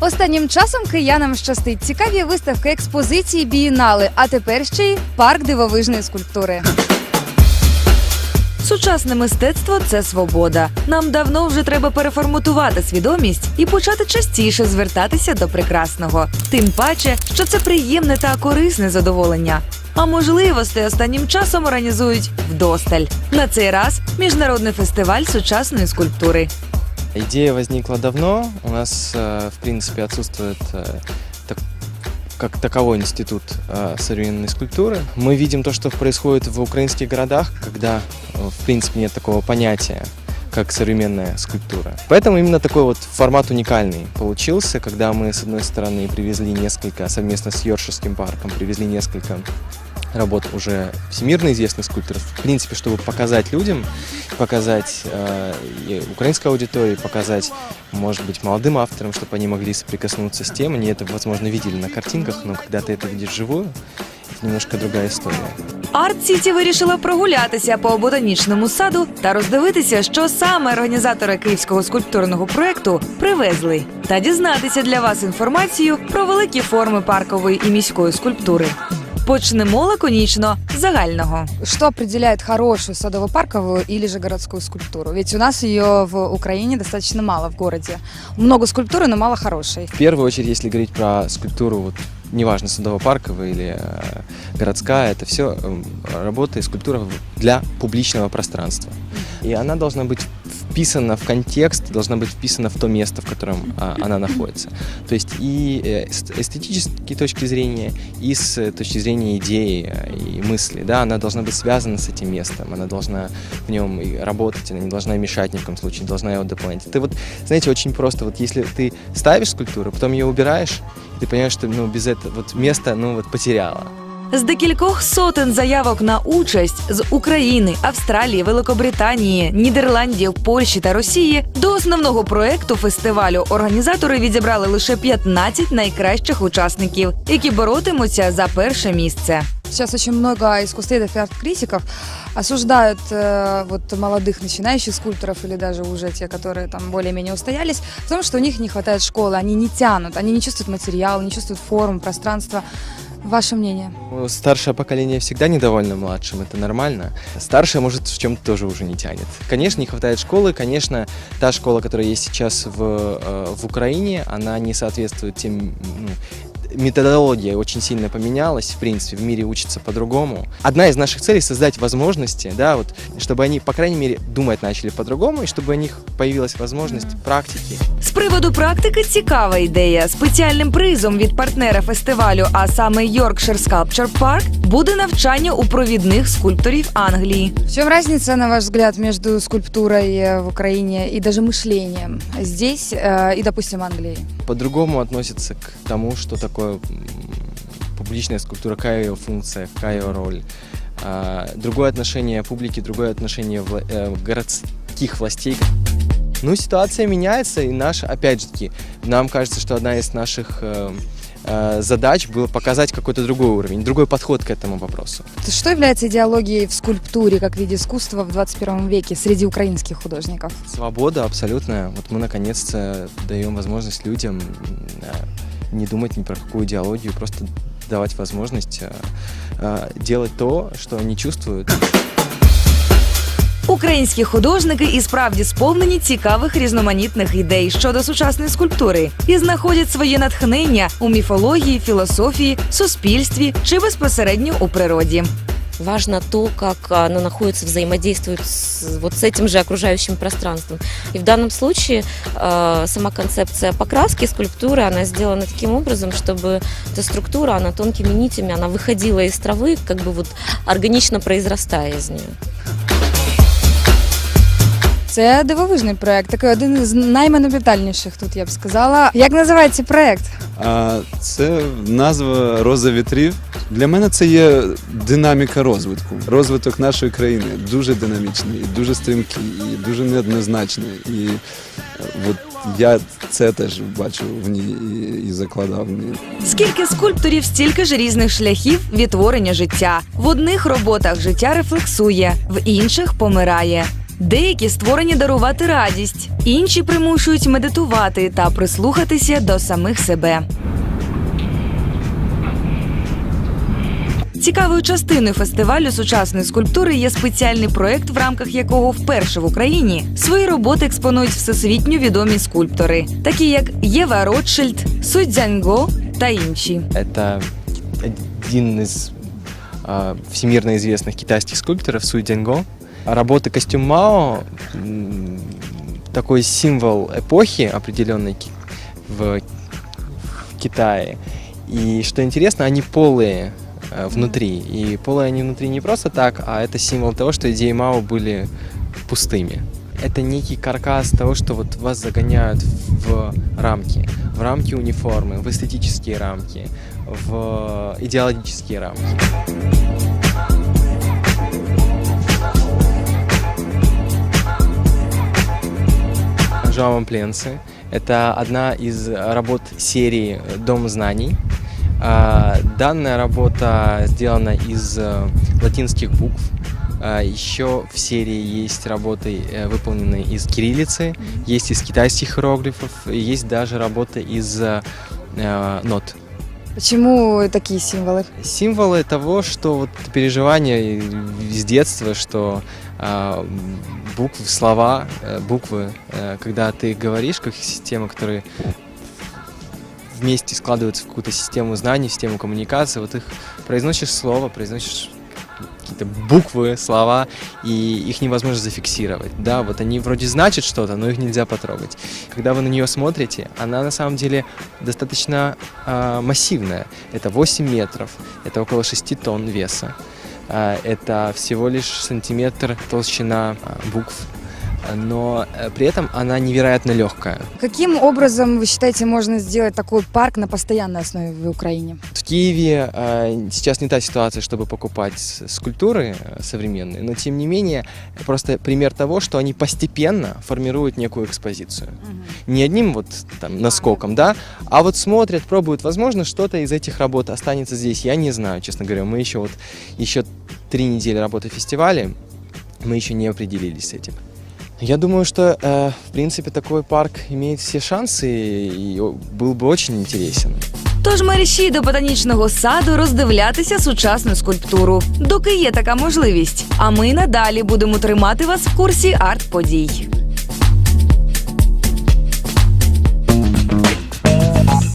Останнім часом киянам щастить цікаві виставки експозиції бієнали, а тепер ще й парк дивовижної скульптури. Сучасне мистецтво це свобода. Нам давно вже треба переформатувати свідомість і почати частіше звертатися до прекрасного. Тим паче, що це приємне та корисне задоволення. А можливостей останнім часом організують вдосталь. На цей раз міжнародний фестиваль сучасної скульптури. Идея возникла давно. У нас, э, в принципе, отсутствует э, как таковой институт э, современной скульптуры. Мы видим то, что происходит в украинских городах, когда, в принципе, нет такого понятия как современная скульптура. Поэтому именно такой вот формат уникальный получился, когда мы, с одной стороны, привезли несколько, совместно с Йоршевским парком, привезли несколько работ уже всемирно известных скульпторов, в принципе, чтобы показать людям, показать э, и украинской аудитории, показать, может быть, молодым авторам, чтобы они могли соприкоснуться с тем. Они это, возможно, видели на картинках, но когда ты это видишь вживую, это немножко другая история. Арт Сіті вирішила прогулятися по ботанічному саду та роздивитися, що саме організатори київського скульптурного проекту привезли, та дізнатися для вас інформацію про великі форми паркової і міської скульптури. Почнемо лаконічно з загального. Что определяет хорошую садово-парковую или же городскую скульптуру? Ведь у нас ее в Украине достаточно мало в городе. Много скульптуры, но мало хорошей. В первую очередь, если говорить про скульптуру, вот, неважно, садово-парковая или э, городская, это все работа и скульптура в- для публичного пространства. И она должна быть вписана в контекст, должна быть вписана в то место, в котором а, она находится. То есть и э, с эстетической точки зрения, и с точки зрения идеи э, и мысли, да, она должна быть связана с этим местом, она должна в нем работать, она не должна мешать ни в коем случае, не должна его дополнять. Это вот, знаете, очень просто, вот если ты ставишь скульптуру, потом ее убираешь, ты понимаешь, что ну, без этого вот место, ну вот потеряла. З декількох сотень заявок на участь з України, Австралії, Великобританії, Нідерландів, Польщі та Росії до основного проекту фестивалю організатори відібрали лише 15 найкращих учасників, які боротимуться за перше місце. Сейчас очень много искусствоведов и арт-критиков осуждают э, вот молодых начинающих скульпторов или даже уже те, которые там более-менее устоялись, в том, что у них не хватает школы, они не тянут, они не чувствуют материал, не чувствуют форму, пространство. Ваше мнение? Старшее поколение всегда недовольно младшим, это нормально. Старшее, может, в чем-то тоже уже не тянет. Конечно, не хватает школы, конечно, та школа, которая есть сейчас в, э, в Украине, она не соответствует тем... ну, методология очень сильно поменялась, в принципе, в мире учатся по-другому. Одна из наших целей создать возможности, да, вот, чтобы они, по крайней мере, думать начали по-другому, и чтобы у них появилась возможность практики. З приводу практики цікава ідея. Спеціальним призом від партнера фестивалю, а саме Yorkshire Sculpture Park, буде навчання у провідних скульпторів Англії. В чем разница, на ваш взгляд, между скульптурой э, в Украине и даже мышлением здесь э, и, допустим, Англии? по-другому относятся к тому, что такое м, публичная скульптура, какая ее функция, какая ее роль. А, Другое отношение публики, другое отношение вла- э, городских властей. Ну, ситуация меняется, и наш, опять же таки, нам кажется, что одна из наших э, э, задач было показать какой-то другой уровень, другой подход к этому вопросу. То Что является идеологией в скульптуре как виде искусства в 21 веке среди украинских художников? Свобода абсолютная. Вот мы наконец-то даем возможность людям не думать ни про какую идеологию, просто давать возможность э, э, делать то, что они чувствуют. Українські художники і справді сповнені цікавих різноманітних ідей щодо сучасної скульптури і знаходять своє натхнення у міфології, філософії, суспільстві чи безпосередньо у природі. Важно то, как она находится, взаимодействует с, вот с этим же окружающим пространством. И в данном случае э, сама концепция покраски скульптуры, она сделана таким образом, чтобы эта структура, она тонкими нитями, она выходила из травы, как бы вот органично произрастая из нее. Це дивовижний проект, такий один із наймонументальніших тут, я б сказала. Як називається проект? Це назва Роза вітрів. Для мене це є динаміка розвитку. Розвиток нашої країни дуже динамічний, дуже стрімкий, і дуже неоднозначний. І е, от я це теж бачу в ній і, і закладав в ній. Скільки скульпторів, стільки ж різних шляхів відтворення життя. В одних роботах життя рефлексує, в інших помирає. Деякі створені дарувати радість, інші примушують медитувати та прислухатися до самих себе. Цікавою частиною фестивалю сучасної скульптури є спеціальний проект, в рамках якого вперше в Україні свої роботи експонують всесвітньо відомі скульптори, такі як Єва Ротшильд, Су та інші. Это один из а, всемирно известных китайских скульпторов Суй Дянго. Работа костюм Мао такой символ эпохи определенной в Китае. И что интересно, они полые э, внутри. И полые они внутри не просто так, а это символ того, что идеи Мао были пустыми. Это некий каркас того, что вот вас загоняют в рамки, в рамки униформы, в эстетические рамки, в идеологические рамки. Жуао Пленцы. Это одна из работ серии «Дом знаний». А, Данная работа сделана из э, латинских букв. А, Еще в серии есть работы, э, выполненные из кириллицы, есть из китайских иероглифов, есть даже работа из э, нот. Почему такие символы? Символы того, что вот переживание из детства, что буквы, слова, э, буквы, э, когда ты говоришь, как система, которые вместе складываются в какую-то систему знаний, систему коммуникации, вот их произносишь слово, произносишь какие-то буквы, слова, и их невозможно зафиксировать. Да, вот они вроде значат что-то, но их нельзя потрогать. Когда вы на нее смотрите, она на самом деле достаточно а, массивная. Это 8 метров, это около 6 тонн веса. А, это всего лишь сантиметр толщина а, букв, но э, при этом она невероятно легкая. Каким образом, вы считаете, можно сделать такой парк на постоянной основе в Украине? В Киеве э, сейчас не та ситуация, чтобы покупать скульптуры э, современные, но тем не менее просто пример того, что они постепенно формируют некую экспозицию. Не одним вот там наскоком, да, а вот смотрят, пробуют. Возможно, что-то из этих работ останется здесь. Я не знаю, честно говоря. Мы еще вот еще три недели работы фестиваля, мы еще не определились с этим. Я думаю, что, э, в принципе, такой парк имеет все шансы и о- был бы очень интересен. Тож мерщій до ботанічного саду роздивлятися сучасну скульптуру, доки є така можливість. А ми надалі будемо тримати вас в курсі арт-подій.